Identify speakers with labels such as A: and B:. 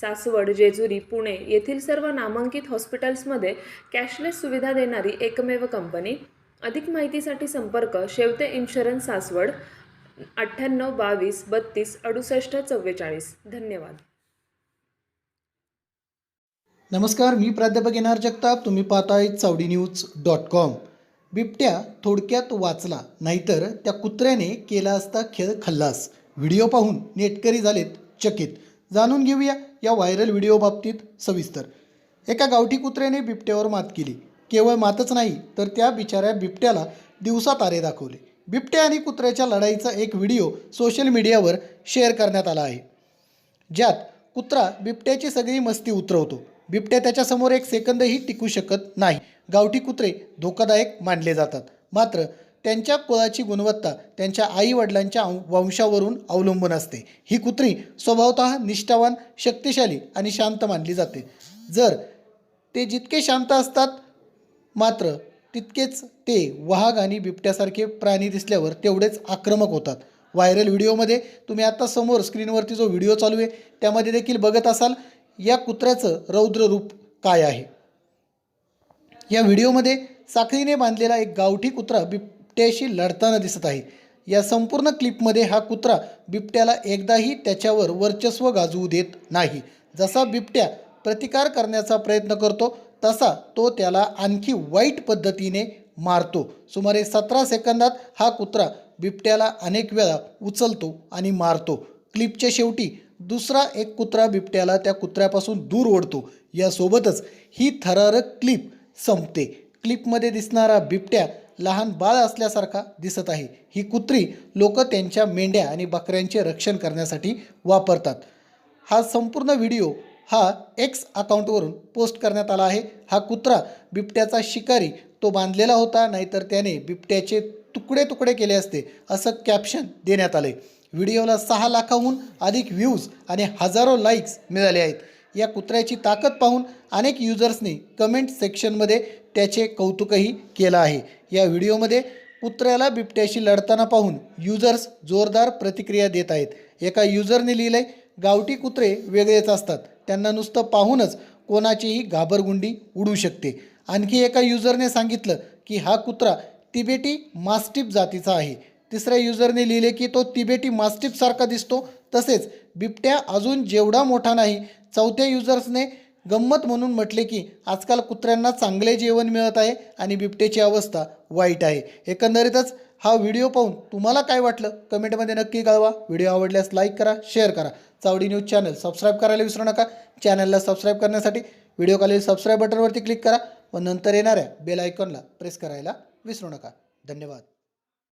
A: सासवड जेजुरी पुणे येथील सर्व नामांकित हॉस्पिटल्समध्ये कॅशलेस सुविधा देणारी एकमेव कंपनी. अधिक माहितीसाठी संपर्क शेवते इन्शुरन्स सासवड अठ्ठ्याण्णव बावीस बत्तीस अडुसष्ट चव्वेचाळीस. धन्यवाद.
B: नमस्कार मी प्राध्यापक येणार जगताप. तुम्ही पाहताय चावडी न्यूज डॉट कॉम. बिबट्या थोडक्यात वाचला नाहीतर त्या कुत्र्याने केला असता खेळ खल्लास. व्हिडिओ पाहून नेटकरी झालेत चकित. जाणून घेऊया या व्हायरल व्हिडिओ बाबतीत सविस्तर. एका गावठी कुत्र्याने बिबट्यावर मात केली. केवळ मातच नाही तर त्या बिचाऱ्या बिबट्याला दिवसा तारे दाखवले. बिबट्या आणि कुत्र्याच्या लढाईचा एक व्हिडिओ सोशल मीडियावर शेअर करण्यात आला आहे. ज्यात कुत्रा बिबट्याची सगळी मस्ती उतरवतो. बिबट्या त्याच्यासमोर एक सेकंदही टिकू शकत नाही. गावठी कुत्रे धोकादायक मानले जातात. मात्र त्यांच्या कुळाची गुणवत्ता त्यांच्या आईवडिलांच्या वंशावरून अवलंबून असते. ही कुत्री स्वभावतः निष्ठावान शक्तिशाली आणि शांत मानली जाते. जर ते जितके शांत असतात मात्र तितकेच ते वाघ आणि बिबट्यासारखे प्राणी दिसल्यावर तेवढेच आक्रमक होतात. व्हायरल व्हिडिओमध्ये तुम्ही आता समोर स्क्रीनवरती जो व्हिडिओ चालू आहे त्यामध्ये देखील बघत असाल या कुत्र्याचं रौद्र रूप काय आहे? या व्हिडिओमध्ये साखळीने बांधलेला एक गावठी कुत्रा बिब बिबट्याशी लढताना दिसत आहे. या संपूर्ण क्लिपमध्ये हा कुत्रा बिबट्याला एकदाही त्याच्यावर वर्चस्व गाजवू देत नाही. जसा बिबट्या प्रतिकार करण्याचा प्रयत्न करतो तसा तो त्याला आणखी वाईट पद्धतीने मारतो. सुमारे सतरा सेकंदात हा कुत्रा बिबट्याला अनेक वेळा उचलतो आणि मारतो. क्लिपच्या शेवटी दुसरा एक कुत्रा बिबट्याला त्या कुत्र्यापासून दूर ओढतो. यासोबतच ही थरारक क्लिप संपते. क्लिपमध्ये दिसणारा बिबट्या लहान बाळ असल्यासारखा दिसत आहे. ही कुत्री लोक त्यांच्या मेंढ्या आणि बकऱ्यांचे रक्षण करण्यासाठी वापरतात. हा संपूर्ण व्हिडिओ हा एक्स अकाउंटवरून पोस्ट करण्यात आला आहे. हा कुत्रा बिबट्याचा शिकारी तो बांधलेला होता नाहीतर त्याने बिबट्याचे तुकडे तुकडे केले असते असं कॅप्शन देण्यात आले व्हिडिओला सहा लाखाहून अधिक व्ह्यूज आणि हजारो लाईक्स मिळाले आहेत. या कुत्र्याची ताकद पाहून अनेक युजर्सनी कमेंट सेक्शनमध्ये त्याचे कौतुकही केलं आहे. या व्हिडिओमध्ये कुत्र्याला बिबट्याशी लढताना पाहून युजर्स जोरदार प्रतिक्रिया देत आहेत. एका युजरने लिहिलं आहे गावठी कुत्रे वेगळेच असतात. त्यांना नुसतं पाहूनच कोणाचीही घाबरगुंडी उडू शकते. आणखी एका युजरने सांगितलं की हा कुत्रा तिबेटी मास्टिप जातीचा आहे. तिसऱ्या युजरने लिहिले की तो तिबेटी मास्टिपसारखा दिसतो. तसेच बिबट्या अजून जेवढा मोठा नाही चौथ्या युजर्सने गंमत म्हणून म्हटले की आजकाल कुत्र्यांना चांगले जेवण मिळत आहे आणि बिबट्याची अवस्था वाईट आहे. एकंदरीतच हा व्हिडिओ पाहून तुम्हाला काय वाटलं? कमेंटमध्ये नक्की कळवा. व्हिडिओ आवडल्यास लाईक करा शेअर करा. चावडी न्यूज चॅनल सबस्क्राईब करायला विसरू नका. चॅनलला सबस्क्राईब करण्यासाठी व्हिडिओ खालील सबस्क्राईब बटनवरती क्लिक करा व नंतर येणाऱ्या बेल आयकॉनला प्रेस करायला विसरू नका. धन्यवाद.